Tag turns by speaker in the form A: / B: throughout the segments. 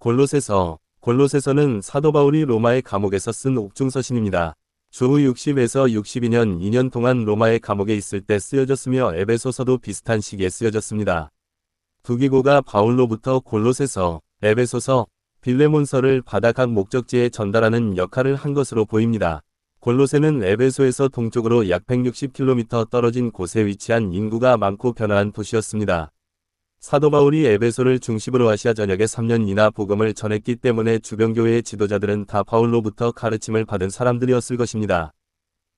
A: 골로새서 골로새서는 사도 바울이 로마의 감옥에서 쓴 옥중서신입니다. 주후 60에서 62년 2년 동안 로마의 감옥에 있을 때 쓰여졌으며 에베소서도 비슷한 시기에 쓰여졌습니다. 두기고가 바울로부터 골로새서, 에베소서, 빌레몬서를 받아 각 목적지에 전달하는 역할을 한 것으로 보입니다. 골로새는 에베소에서 동쪽으로 약 160km 떨어진 곳에 위치한 인구가 많고 변화한 도시였습니다. 사도 바울이 에베소를 중심으로 아시아 전역에 3년이나 복음을 전했기 때문에 주변 교회의 지도자들은 다 바울로부터 가르침을 받은 사람들이었을 것입니다.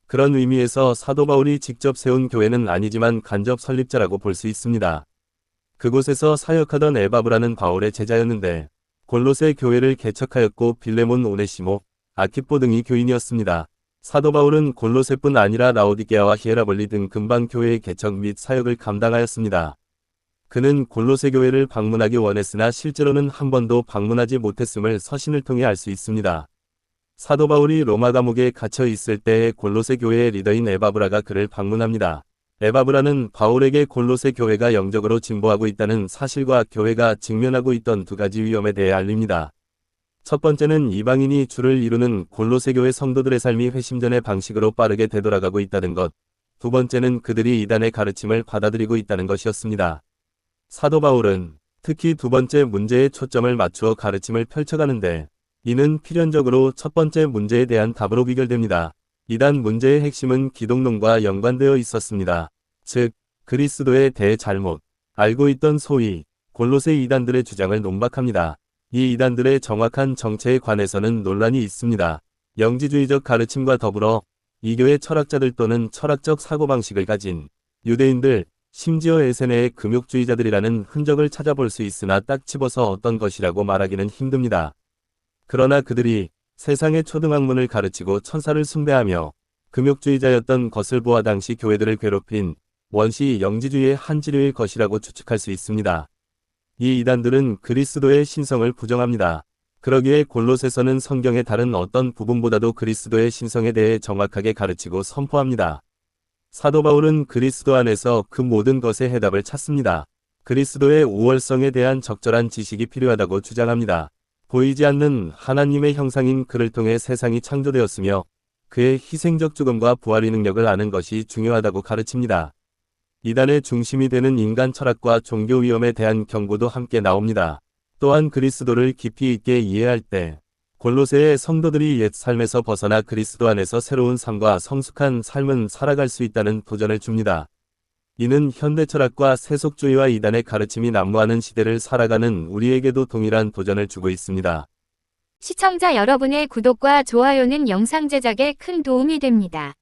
A: 그런 의미에서 사도 바울이 직접 세운 교회는 아니지만 간접 설립자라고 볼 수 있습니다. 그곳에서 사역하던 에바브라는 바울의 제자였는데 골로새 교회를 개척하였고 빌레몬 오네시모, 아키포 등이 교인이었습니다. 사도 바울은 골로새뿐 아니라 라오디게아와 히에라볼리 등 근방 교회의 개척 및 사역을 감당하였습니다. 그는 골로새 교회를 방문하기 원했으나 실제로는 한 번도 방문하지 못했음을 서신을 통해 알 수 있습니다. 사도 바울이 로마 감옥에 갇혀 있을 때에 골로새 교회의 리더인 에바브라가 그를 방문합니다. 에바브라는 바울에게 골로새 교회가 영적으로 진보하고 있다는 사실과 교회가 직면하고 있던 두 가지 위험에 대해 알립니다. 첫 번째는 이방인이 주를 이루는 골로새 교회 성도들의 삶이 회심전의 방식으로 빠르게 되돌아가고 있다는 것. 두 번째는 그들이 이단의 가르침을 받아들이고 있다는 것이었습니다. 사도 바울은 특히 두 번째 문제에 초점을 맞추어 가르침을 펼쳐가는데 이는 필연적으로 첫 번째 문제에 대한 답으로 비결됩니다. 이단 문제의 핵심은 기독론과 연관되어 있었습니다. 즉, 그리스도에 대해 잘못 알고 있던 소위 골로새 이단들의 주장을 논박합니다. 이 이단들의 정확한 정체에 관해서는 논란이 있습니다. 영지주의적 가르침과 더불어 이교의 철학자들 또는 철학적 사고방식을 가진 유대인들, 심지어 에세네의 금욕주의자들이라는 흔적을 찾아볼 수 있으나 딱 집어서 어떤 것이라고 말하기는 힘듭니다. 그러나 그들이 세상의 초등학문을 가르치고 천사를 숭배하며 금욕주의자였던 것을 보아 당시 교회들을 괴롭힌 원시 영지주의의 한 지류일 것이라고 추측할 수 있습니다. 이 이단들은 그리스도의 신성을 부정합니다. 그러기에 골로새서는 성경의 다른 어떤 부분보다도 그리스도의 신성에 대해 정확하게 가르치고 선포합니다. 사도 바울은 그리스도 안에서 그 모든 것의 해답을 찾습니다. 그리스도의 우월성에 대한 적절한 지식이 필요하다고 주장합니다. 보이지 않는 하나님의 형상인 그를 통해 세상이 창조되었으며 그의 희생적 죽음과 부활의 능력을 아는 것이 중요하다고 가르칩니다. 이단의 중심이 되는 인간 철학과 종교 위험에 대한 경고도 함께 나옵니다. 또한 그리스도를 깊이 있게 이해할 때 골로새의 성도들이 옛 삶에서 벗어나 그리스도 안에서 새로운 삶과 성숙한 삶은 살아갈 수 있다는 도전을 줍니다. 이는 현대 철학과 세속주의와 이단의 가르침이 난무하는 시대를 살아가는 우리에게도 동일한 도전을 주고 있습니다.
B: 시청자 여러분의 구독과 좋아요는 영상 제작에 큰 도움이 됩니다.